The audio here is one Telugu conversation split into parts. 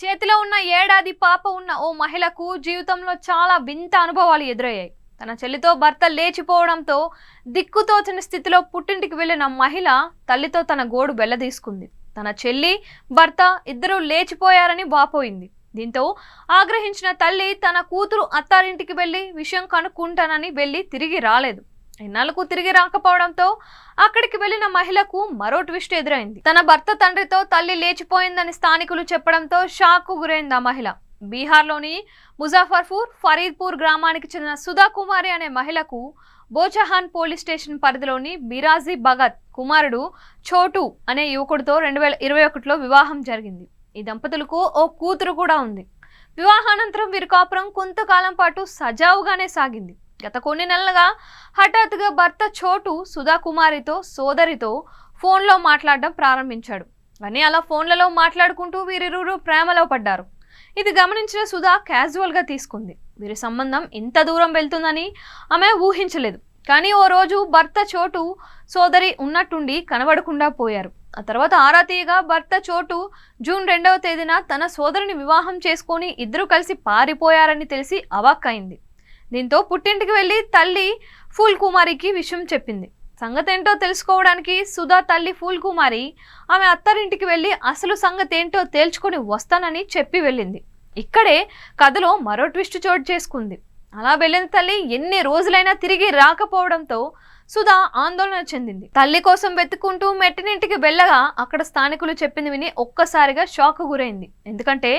చేతిలో ఉన్న ఏడాది పాప ఉన్న ఓ మహిళకు జీవితంలో చాలా వింత అనుభవాలు ఎదురయ్యాయి. తన చెల్లితో భర్త లేచిపోవడంతో దిక్కుతోచని స్థితిలో పుట్టింటికి వెళ్ళిన మహిళ తల్లితో తన గోడు వెళ్ళదీసుకుంది తన చెల్లి భర్త ఇద్దరూ లేచిపోయారని వాపోయింది. దీంతో ఆగ్రహించిన తల్లి తన కూతురు అత్తారింటికి వెళ్ళి విషయం కనుక్కుంటానని వెళ్ళి తిరిగి రాలేదు. ఎన్నాళ్ళకు తిరిగి రాకపోవడంతో అక్కడికి వెళ్ళిన మహిళకు మరో ట్విస్ట్ ఎదురైంది. తన భర్త తండ్రితో తల్లి లేచిపోయిందని స్థానికులు చెప్పడంతో షాక్ గురైంది ఆ మహిళ. బీహార్లోని ముజాఫర్పూర్ ఫరీద్పూర్ గ్రామానికి చెందిన సుధా కుమారి అనే మహిళకు బోచహాన్ పోలీస్ స్టేషన్ పరిధిలోని బిరాజీ భగత్ కుమారుడు చోటు అనే యువకుడితో రెండు వేల ఇరవై ఒకటిలో వివాహం జరిగింది. ఈ దంపతులకు ఓ కూతురు కూడా ఉంది. వివాహానంతరం వీరి కాపురం కొంతకాలం పాటు సజావుగానే సాగింది. గత కొన్ని నెలలుగా హఠాత్తుగా భర్త చోటు సుధా కుమారితో సోదరితో ఫోన్లో మాట్లాడడం ప్రారంభించాడు. కానీ అలా ఫోన్లలో మాట్లాడుకుంటూ వీరిరువురు ప్రేమలో పడ్డారు. ఇది గమనించిన సుధా క్యాజువల్గా తీసుకుంది. వీరి సంబంధం ఇంత దూరం వెళ్తుందని ఆమె ఊహించలేదు. కానీ ఓ రోజు భర్త చోటు సోదరి ఉన్నట్టుండి కనబడకుండా పోయారు. ఆ తర్వాత ఆరా తీయగా భర్త చోటు జూన్ రెండవ తేదీన తన సోదరిని వివాహం చేసుకొని ఇద్దరు కలిసి పారిపోయారని తెలిసి అవాక్కైంది. దీంతో పుట్టింటికి వెళ్ళి తల్లి ఫూల్ కుమారికి విషయం చెప్పింది. సంగతేంటో తెలుసుకోవడానికి సుధా తల్లి ఫూల్ కుమారి ఆమె అత్తారింటికి వెళ్ళి అసలు సంగతి ఏంటో తేల్చుకొని వస్తానని చెప్పి వెళ్ళింది. ఇక్కడే కథలో మరో ట్విస్ట్ చోటు చేసుకుంది. అలా వెళ్ళిన తల్లి ఎన్ని రోజులైనా తిరిగి రాకపోవడంతో సుధా ఆందోళన చెందింది. తల్లి కోసం వెతుక్కుంటూ మెట్టినింటికి వెళ్ళగా అక్కడ స్థానికులు చెప్పింది విని ఒక్కసారిగా షాక్ గురైంది. ఎందుకంటే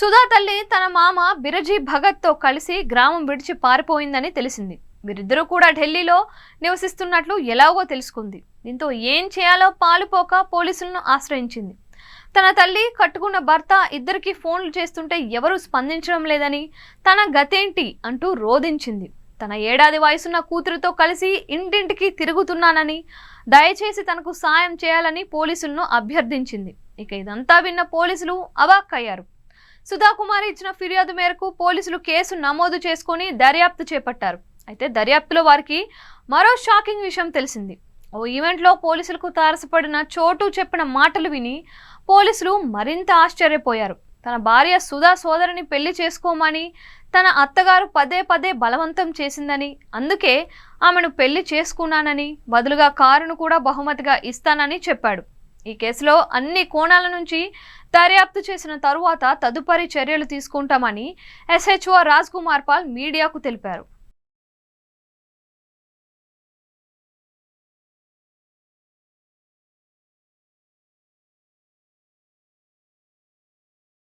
సుధా తల్లి తన మామ బిరజీ భగత్తో కలిసి గ్రామం విడిచి పారిపోయిందని తెలిసింది. వీరిద్దరూ కూడా ఢిల్లీలో నివసిస్తున్నట్లు ఎలాగో తెలుసుకుంది. దీంతో ఏం చేయాలో పాలుపోక పోలీసులను ఆశ్రయించింది. తన తల్లి కట్టుకున్న భర్త ఇద్దరికి ఫోన్లు చేస్తుంటే ఎవరూ స్పందించడం లేదని తన గతేంటి అంటూ రోధించింది. తన ఏడాది వయసున్న కూతురుతో కలిసి ఇంటింటికి తిరుగుతున్నానని దయచేసి తనకు సాయం చేయాలని పోలీసులను అభ్యర్థించింది. ఇక ఇదంతా విన్న పోలీసులు అవాక్కయ్యారు. సుధాకుమారి ఇచ్చిన ఫిర్యాదు మేరకు పోలీసులు కేసు నమోదు చేసుకొని దర్యాప్తు చేపట్టారు. అయితే దర్యాప్తులో వారికి మరో షాకింగ్ విషయం తెలిసింది. ఓ ఈవెంట్లో పోలీసులకు తారసపడిన చోటు చెప్పిన మాటలు విని పోలీసులు మరింత ఆశ్చర్యపోయారు. తన భార్య సుధా సోదరిని పెళ్ళి చేసుకోమని తన అత్తగారు పదే పదే బలవంతం చేసిందని అందుకే ఆమెను పెళ్ళి చేసుకున్నానని బదులుగా కారును కూడా బహుమతిగా ఇస్తానని చెప్పాడు. ఈ కేసులో అన్ని కోణాల నుంచి దర్యాప్తు చేసిన తరువాత తదుపరి చర్యలు తీసుకుంటామని ఎస్హెచ్ఓ రాజ్ కుమార్ పాల్ మీడియాకు తెలిపారు.